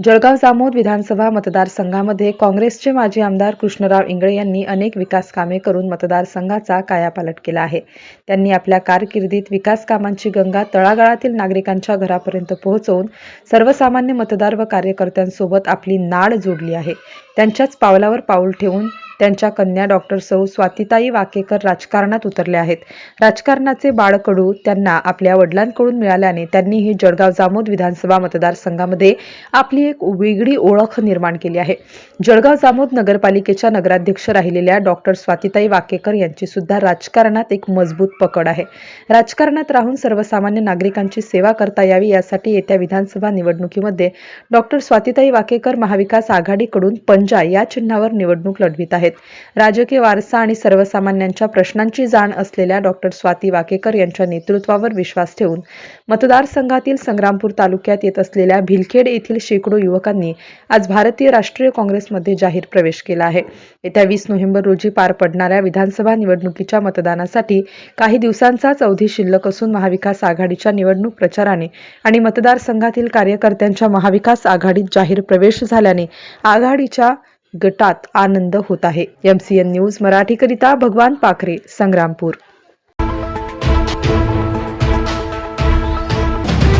जळगाव जामोद विधानसभा मतदारसंघामध्ये काँग्रेसचे माजी आमदार कृष्णराव इंगळे यांनी अनेक विकास कामे करून मतदारसंघाचा कायापालट केला आहे. त्यांनी आपल्या कारकिर्दीत विकास कामांची गंगा तळागाळातील नागरिकांच्या घरापर्यंत पोहोचवून सर्वसामान्य मतदार व कार्यकर्त्यांसोबत आपली नाड जोडली आहे. त्यांच्याच पावलावर पाऊल ठेवून त्यांच्या कन्या डॉक्टर सौ स्वातिताई वाकेकर राजकारणात उतरल्या आहेत. राजकारणाचे बाळकडू त्यांना आपल्या वडिलांकडून मिळाल्याने त्यांनी ही जळगाव जामोद विधानसभा मतदारसंघामध्ये आपली एक वेगळी ओळख निर्माण केली आहे. जळगाव जामोद नगरपालिकेच्या नगराध्यक्ष राहिलेल्या डॉक्टर स्वातिताई वाकेकर यांची सुद्धा राजकारणात एक मजबूत पकड आहे. राजकारणात राहून सर्वसामान्य नागरिकांची सेवा करता यावी यासाठी येत्या विधानसभा निवडणुकीमध्ये डॉक्टर स्वातिताई वाकेकर महाविकास आघाडीकडून पंजा या चिन्हावर निवडणूक लढवित आहेत. राजकीय वारसा आणि सर्वसामान्यांच्या प्रश्नांची जाण असलेल्या डॉक्टर स्वाती वाकेकर यांच्या नेतृत्वावर विश्वास ठेवून मतदारसंघातील संग्रामपूर तालुक्यात येत असलेल्या भिलखेड येथील शेकडो युवकांनी आज भारतीय राष्ट्रीय काँग्रेसमध्ये जाहीर प्रवेश केला आहे. येत्या वीस नोव्हेंबर रोजी पार पडणाऱ्या विधानसभा निवडणुकीच्या मतदानासाठी काही दिवसांचाच अवधी शिल्लक असून महाविकास आघाडीच्या निवडणूक प्रचाराने आणि मतदारसंघातील कार्यकर्त्यांच्या महाविकास आघाडीत जाहीर प्रवेश झाल्याने आघाडीच्या गटात आनंद होत आहे. एमसीएन न्यूज मराठीकरिता भगवान पाखरे संग्रामपूर.